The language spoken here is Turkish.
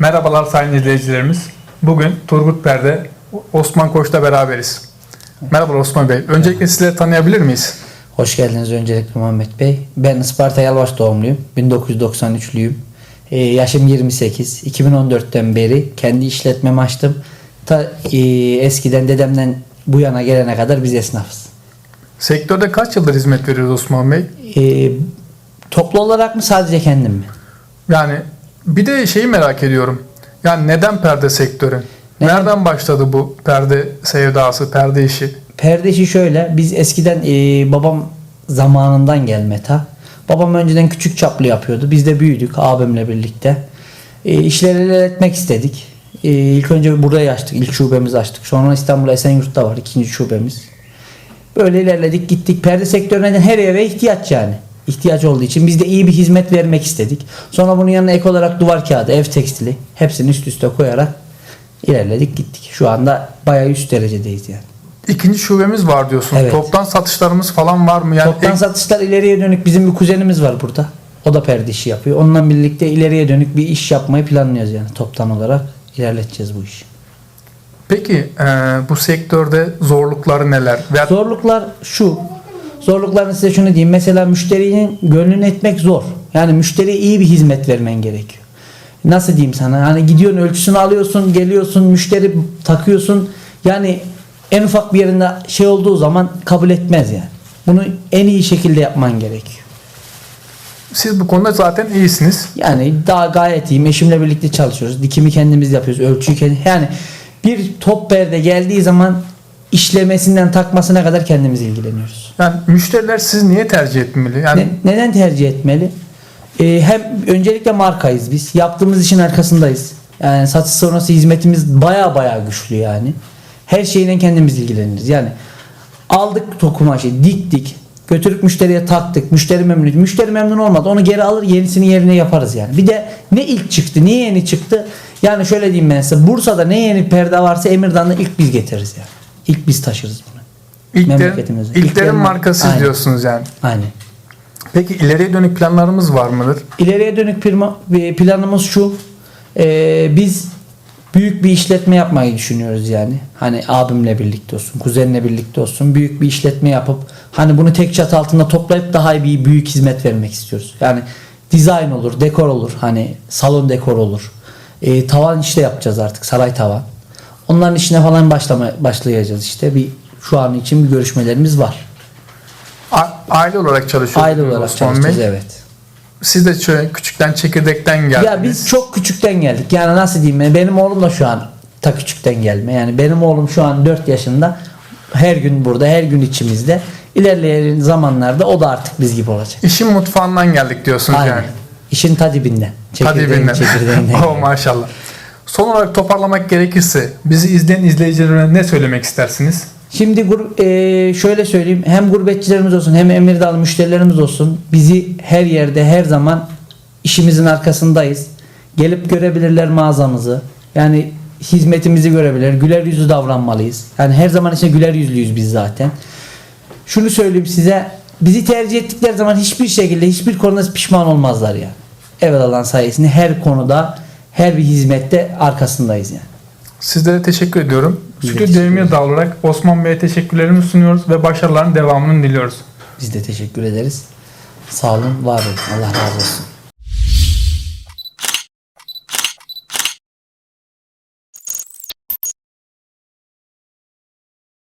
Merhabalar sayın izleyicilerimiz. Bugün Turgut Per'de Osman Koç'la beraberiz. Merhabalar Osman Bey. Öncelikle sizleri tanıyabilir miyiz? Hoş geldiniz öncelikle Muhammed Bey. Ben Isparta Yalvaç doğumluyum. 1993'lüyüm. Ee, yaşım 28. 2014'ten beri kendi işletmemi açtım. Ta, e, eskiden dedemden bu yana gelene kadar biz esnafız. Sektörde kaç yıldır hizmet veriyoruz Osman Bey? Ee, toplu olarak mı sadece kendim mi? Yani bir de şeyi merak ediyorum. Yani neden perde sektörü? Neden? Nereden başladı bu perde sevdası, perde işi? Perde işi şöyle. Biz eskiden e, babam zamanından gelme ta. Babam önceden küçük çaplı yapıyordu. Biz de büyüdük abimle birlikte. E, işleri ilerletmek istedik. E, ilk önce buraya açtık. İlk şubemizi açtık. Sonra İstanbul Esenyurt'ta var ikinci şubemiz. Böyle ilerledik gittik. Perde sektörüne her eve ihtiyaç yani. İhtiyaç olduğu için biz de iyi bir hizmet vermek istedik. Sonra bunun yanına ek olarak duvar kağıdı, ev tekstili hepsini üst üste koyarak ilerledik gittik. Şu anda bayağı üst derecedeyiz yani. İkinci şubemiz var diyorsun. Evet. Toptan satışlarımız falan var mı? Yani Toptan ek- satışlar ileriye dönük bizim bir kuzenimiz var burada. O da perde işi yapıyor. Onunla birlikte ileriye dönük bir iş yapmayı planlıyoruz yani toptan olarak ilerleteceğiz bu işi. Peki e, bu sektörde zorlukları neler? Veya Zorluklar şu. Zorluklarını size şunu diyeyim. Mesela müşterinin gönlünü etmek zor. Yani müşteriye iyi bir hizmet vermen gerekiyor. Nasıl diyeyim sana? Hani gidiyorsun ölçüsünü alıyorsun, geliyorsun, müşteri takıyorsun. Yani en ufak bir yerinde şey olduğu zaman kabul etmez yani. Bunu en iyi şekilde yapman gerekiyor. siz bu konuda zaten iyisiniz. Yani daha gayet iyiyim. Eşimle birlikte çalışıyoruz. Dikimi kendimiz yapıyoruz. Ölçüyü kendimiz. Yani bir top perde geldiği zaman işlemesinden takmasına kadar kendimiz ilgileniyoruz. Yani müşteriler sizi niye tercih etmeli? Yani Ne- neden tercih etmeli? Ee, hem öncelikle markayız biz. Yaptığımız işin arkasındayız. Yani satış sonrası hizmetimiz baya baya güçlü yani. Her şeyle kendimiz ilgileniriz. Yani aldık tokumaşı, diktik, götürüp müşteriye taktık. Müşteri memnun. Müşteri memnun olmadı. Onu geri alır, yenisini yerine yaparız yani. Bir de ne ilk çıktı, ne yeni çıktı? Yani şöyle diyeyim ben size. Bursa'da ne yeni perde varsa Emirdağ'da ilk biz getiririz yani. İlk biz taşırız bunu. ilklerin, ilklerin markası Aynen. diyorsunuz yani. Aynen. Peki ileriye dönük planlarımız var mıdır? İleriye dönük pirma- bir planımız şu. Ee, biz büyük bir işletme yapmayı düşünüyoruz yani. Hani abimle birlikte olsun, kuzenle birlikte olsun. Büyük bir işletme yapıp hani bunu tek çatı altında toplayıp daha iyi bir büyük hizmet vermek istiyoruz. Yani dizayn olur, dekor olur. Hani salon dekor olur. Ee, tavan işte yapacağız artık. Saray tavan. Onların işine falan başlama, başlayacağız işte. Bir şu an için bir görüşmelerimiz var. A- aile olarak çalışıyorsunuz Aile olarak Osman çalışacağız Bey. evet. Siz de şöyle küçükten çekirdekten geldiniz. Ya biz çok küçükten geldik. Yani nasıl diyeyim ben benim oğlum da şu an ta küçükten gelme. Yani benim oğlum şu an 4 yaşında. Her gün burada, her gün içimizde. İlerleyen zamanlarda o da artık biz gibi olacak. İşin mutfağından geldik diyorsunuz Aynen. yani. İşin ta dibinden. Çekirdeğin, Tadibinden. çekirdeğinden. oh, maşallah. Son olarak toparlamak gerekirse bizi izleyen izleyicilerine ne söylemek istersiniz? Şimdi e, şöyle söyleyeyim. Hem gurbetçilerimiz olsun hem Emirdağlı müşterilerimiz olsun. Bizi her yerde her zaman işimizin arkasındayız. Gelip görebilirler mağazamızı. Yani hizmetimizi görebilirler. Güler yüzlü davranmalıyız. Yani her zaman için güler yüzlüyüz biz zaten. Şunu söyleyeyim size. Bizi tercih ettikleri zaman hiçbir şekilde hiçbir konuda pişman olmazlar yani. Evet Allah'ın sayesinde her konuda her bir hizmette arkasındayız yani. Sizlere teşekkür ediyorum. Biz de Şükrü teşekkür Demirdağ olarak Osman Bey'e teşekkürlerimizi sunuyoruz ve başarıların devamını diliyoruz. Biz de teşekkür ederiz. Sağ olun, var olun. Allah razı olsun.